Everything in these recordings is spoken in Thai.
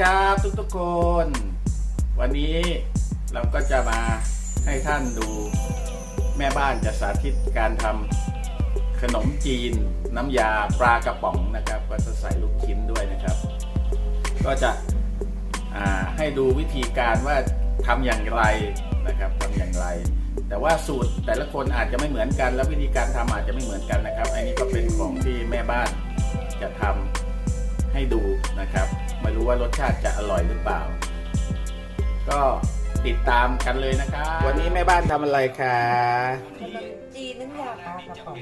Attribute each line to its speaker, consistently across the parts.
Speaker 1: ครับทุกๆคน วันนี้เราก็จะมาให้ท่านดูแม่บ้านจะสาธิตการทำขนมจีน น้ำยาปลากระป๋องนะครับ ก็จะใส่ลูกชิ้นด้วยนะครับ ก็จะให้ดูวิธีการว่าทำอย่างไรนะครับทำอย่างไร แต่ว่าสูตรแต่ละคนอาจจะไม่เหมือนกัน และวิธีการทำอาจจะไม่เหมือนกันนะครับ อันนี้ก็เป็นของที่แม่บ้านจะทำ ให้ดูนะครับ ไม่รู้ว่ารสชาติจะอร่อยหรือเปล่า ก็ติดตามกันเลยนะครับ วันนี้แม่บ้านทำอะไรคะ
Speaker 2: ขนมจีนน้ำยาปลากระป๋อง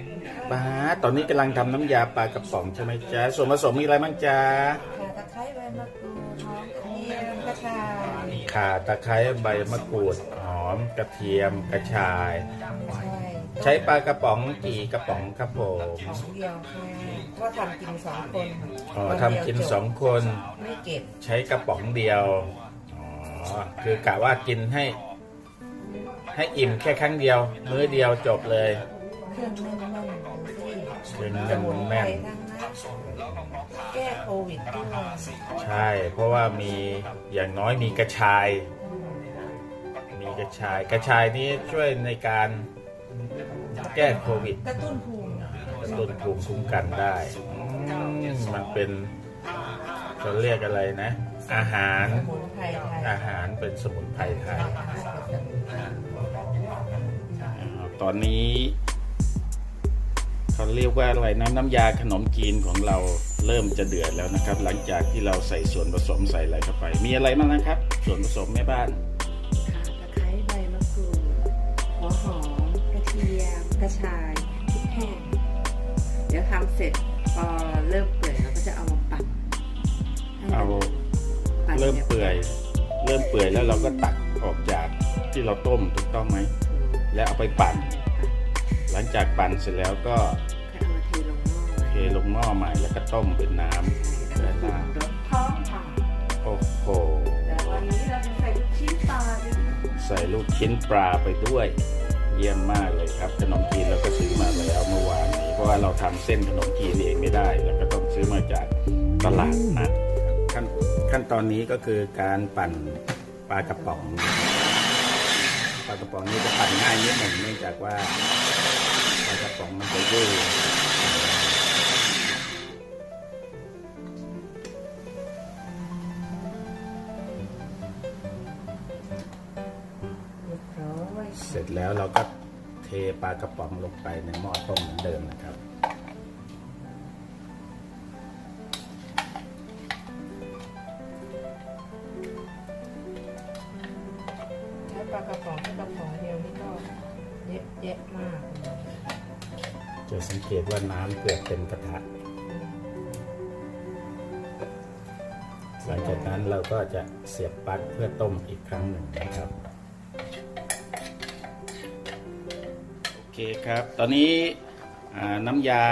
Speaker 1: ป้าตอนนี้กำลังทำน้ำยาปลากระป๋องใช่ไหมจ๊ะ ส่วนผสมมีอะไรบ้างจ๊ะ
Speaker 2: ข่าตะไคร้ใบมะกรูดหอมกระเทียมกระชาย
Speaker 1: ข่าตะไคร้ใบมะกรูดหอมกระเทียมกระชาย ใช้ปลากระป๋องกี่กระป๋องครับผม
Speaker 2: ของเดียวค่ะก็ทำกินสองคน
Speaker 1: อ๋อทำกินสองคน
Speaker 2: ไม่เก็บ
Speaker 1: ใช้กระป๋องเดียว อ๋อ คือกะว่ากินให้ ให้อิ่มแค่ครั้งเดียว มื้อเดียวจบเลย
Speaker 2: เครื่องแน่นๆดูสิ
Speaker 1: เครื่อง
Speaker 2: สมุนไพร
Speaker 1: แน่น
Speaker 2: ทั้งนั้นแก้โควิดด้วย
Speaker 1: ใช่ เพราะว่ามีอย่างน้อยมีกระชาย มีกระชาย กระชายนี้ช่วยในการ แก้โควิด
Speaker 2: กระตุ้นภูมิ
Speaker 1: กระตุ้นภูมิคุ้มกันได้อืมมันเป็นเขาเรียกอะไรนะ อาหาร
Speaker 2: สมุนไพรไทย
Speaker 1: อาหารเป็นสมุนไพรไทยตอนนี้เขาเรียกว่าอะไรนะน้ำยาขนมจีนของเราเริ่มจะเดือดแล้วนะครับ หลังจากที่เราใส่ส่วนผสมใส่อะไรเข้าไป มีอะไรบ้างนะครับ ส่วนผสมแม่บ้าน
Speaker 2: ระชายพริกแห้งเดี๋ยวทำเสร็จพอเริ่มเปื่อยเราก็จะเอามาปั่นให้มัน
Speaker 1: เอา
Speaker 2: ปั่น
Speaker 1: เริ่มเปื่อย เริ่มเปื่อยแล้วเราก็ตักออกจากที่เราต้มถูกต้องไหม แล้วเอาไปปั่น หลังจากปั่นเสร็จแล้วก็
Speaker 2: ค่อยเอามาเทลงหม้อ
Speaker 1: เทลงหม้อใหม่แล้วก็ต้มเป็นน้ำ
Speaker 2: แล้วก็รสท้องค่ะ
Speaker 1: โอ้โห
Speaker 2: แต่วันนี้เราจะใส่ลูกชิ้นปลาด้วยนะ
Speaker 1: ใส่ลูกชิ้นปลาไปด้วย เยี่ยมมากเลยครับ ขนมจีนเราก็ซื้อมาแล้วเมื่อวานนี้เพราะว่าเราทำเส้นขนมจีนเองไม่ได้เราก็ต้องซื้อมาจากตลาดนัดขั้นขั้นตอนนี้ก็คือการปั่นปลากระป๋องปลากระป๋องนี้จะปั่นง่ายนิดหนึ่งเนื่องจากว่าปลากระป๋องมันจะยืด แล้วเราก็เทปลากระป๋องลงไปในหม้อต้มเหมือนเดิมนะครับ
Speaker 2: ใช้ปลากระป๋องแค่กระป๋องเดียวนี่ก็เยอะแยะมาก
Speaker 1: จะสังเกตว่าน้ำเกือบเต็มกระทะหลังจากนั้นเราก็จะเสียบปลั๊กเพื่อต้มอีกครั้งหนึ่งนะครับโอ เคครับ ตอนนี้อ่าน้ำยา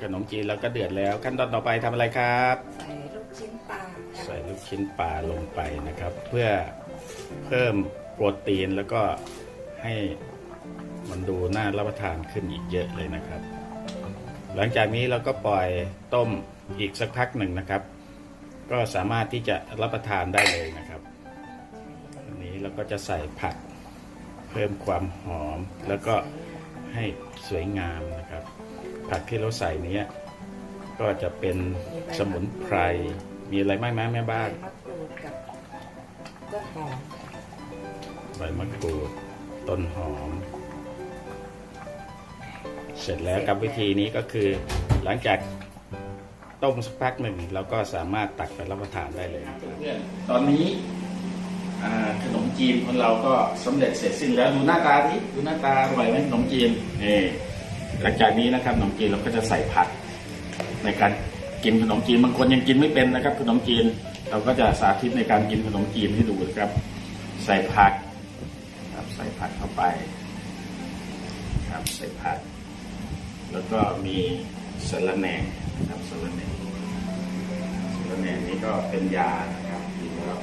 Speaker 1: ขนมจีนเราก็เดือดแล้ว ขั้นตอนต่อไปทำอะไรครับ
Speaker 2: ใส่ลูกชิ้นปลา
Speaker 1: ใส่ลูกชิ้นปลาลงไปนะครับ เพื่อเพิ่มโปรตีนแล้วก็ให้มันดูน่ารับประทานขึ้นอีกเยอะเลยนะครับ หลังจากนี้เราก็ปล่อยต้มอีกสักพักหนึ่งนะครับ ก็สามารถที่จะรับประทานได้เลยนะครับอันนี้เราก็จะใส่ผักเพิ่มความหอมแล้วก็ ให้สวยงามนะครับ ผักที่เราใส่เนี้ยก็จะเป็นสมุนไพร มีอะไรบ้างไหมแม่
Speaker 2: ใบ
Speaker 1: บ้าน
Speaker 2: มะกรูดกับต้นหอม
Speaker 1: ใบมะกรูดต้นหอม เสร็จแล้วกับวิธีนี้ก็คือหลังจากต้มสักพักหนึ่งเราก็สามารถตักไปรับประทานได้เลยเพื่อนตอนนี้อ่าขนม จีนของเราก็สำเร็จเสร็จสิ้นแล้วดูหน้าตาดิดูหน้าตาอร่อยไหมขนมจีนนี่หลังจากนี้นะครับขนมจีนเราก็จะใส่ผักในการกินขนมจีนบางคนยังกินไม่เป็นนะครับขนมจีนเราก็จะสาธิตในการกินขนมจีนให้ดูนะครับ ใส่ผักครับใส่ผักเข้าไป ครับใส่ผัก แล้วก็มีสะรแหน่ครับสะรแหน่สะรแหน่นี่ก็เป็นยานะครับกินแล้ว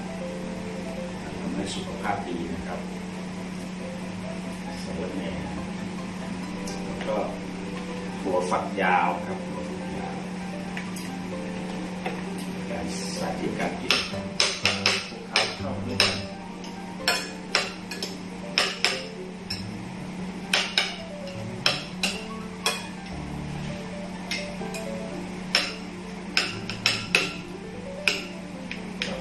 Speaker 1: ให้สุขภาพดีนะครับสะระแหน่แล้วก็หัวฝักยาวครับถั่วฝักยาวการสาธิตการ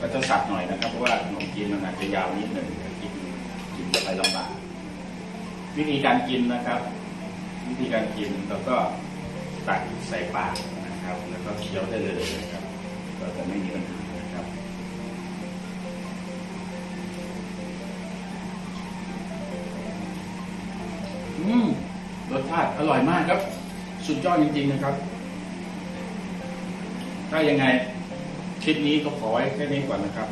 Speaker 1: ก็จะสับหน่อยนะครับ เพราะว่าขนมจีนมันอาจจะยาวนิดหนึ่งกินกินไปลำบากวิธีการกินนะครับ วิธีการกินแล้วก็ตักใส่ปากนะครับ แล้วก็เคี้ยวได้เลยนะครับ ก็จะไม่มีปัญหานะครับอืมรสชาติอร่อยมากครับ สุดยอดจริงๆนะครับ ถ้ายังไง ลิปนี้ก็ขอไว้แค่นี้ก่อนนะครับ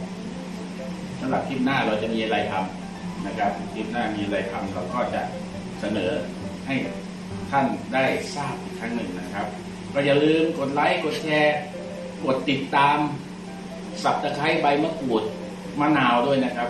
Speaker 1: สำหรับคลิปหน้าเราจะมีอะไรทำนะครับคลิปหน้ามีอะไรทำเราก็จะเสนอให้ท่านได้ทราบอีกครั้งหนึ่งนะครับ ก็อย่าลืมกดไลค์กดแชร์ กดติดตามสับตะไคร้ใบมะกรูดมะนาวด้วยนะครับ